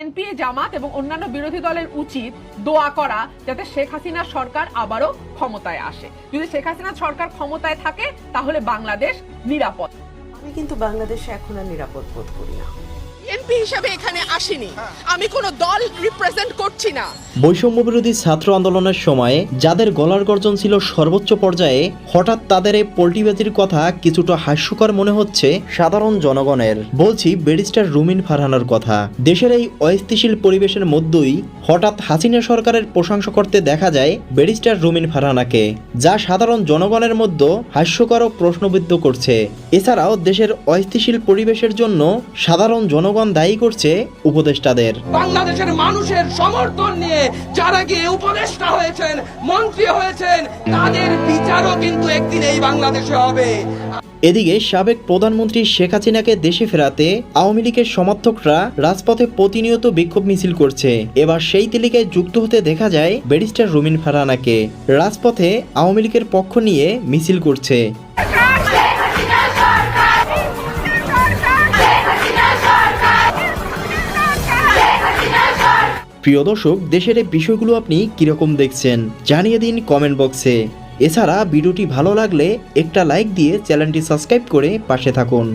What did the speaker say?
NP, জামাত এবং অন্যান্য বিরোধী দলের উচিত দোয়া করা যাতে শেখ হাসিনা সরকার আবারও ক্ষমতায় আসে। যদি শেখ হাসিনা সরকার ক্ষমতায় থাকে, তাহলে বাংলাদেশ নিরাপদ। আমি কিন্তু বাংলাদেশে এখন আর নিরাপদ বোধ করি না। এমপি হিসাবে এখানে আসিনি। আমি কোনো দল রিপ্রেজেন্ট করছি না। বৈষম্য বিরোধী ছাত্র আন্দোলনের সময়ে যাদের গলার গর্জন ছিল সর্বোচ্চ পর্যায়ে, হঠাৎ তাদের এই পোল্টিবাজির কথা কিছুটা হাস্যকর মনে হচ্ছে সাধারণ জনগণের। বলছি ব্যারিস্টার রুমিন ফারহানার কথা। দেশের এই অস্থিতিশীল পরিবেশের মধ্যেই হঠাৎ হাসিনা সরকারের প্রশংসা করতে দেখা যায় ব্যারিস্টার রুমিন ফারহানাকে, যা সাধারণ জনগণের মধ্যে হাস্যকর ও প্রশ্নবিদ্ধ করছে। এছাড়াও দেশের অস্থিতিশীল পরিবেশের জন্য সাধারণ জনগণ দায়ী করছে উপদেষ্টাদের। বাংলাদেশের মানুষের সমর্থন নিয়ে যারা গিয়ে উপদেষ্টা হয়েছেন মন্ত্রী হয়েছেন তাদের বিচারও কিন্তু একদিন এই বাংলাদেশে হবে। এদিকে সাবেক প্রধানমন্ত্রী শেখ হাসিনাকে দেশে ফেরাতে আওয়ামী লীগের সমর্থকরা রাজপথে প্রতিনিয়ত বিক্ষোভ মিছিল করছে। এবার সেই তালিকায় যুক্ত হতে দেখা যায় ব্যারিস্টার রুমিন ফারহানাকে। রাজপথে আওয়ামী লীগের পক্ষ নিয়ে মিছিল করছে। প্রিয় দর্শক, দেশের এই বিষয়গুলো আপনি কীরকম দেখছেন, জানিয়ে দিন কমেন্ট বক্সে এছাড়া ভিডিওটি ভালো লাগলে একটা লাইক দিয়ে চ্যানেলটি সাবস্ক্রাইব করে পাশে থাকুন।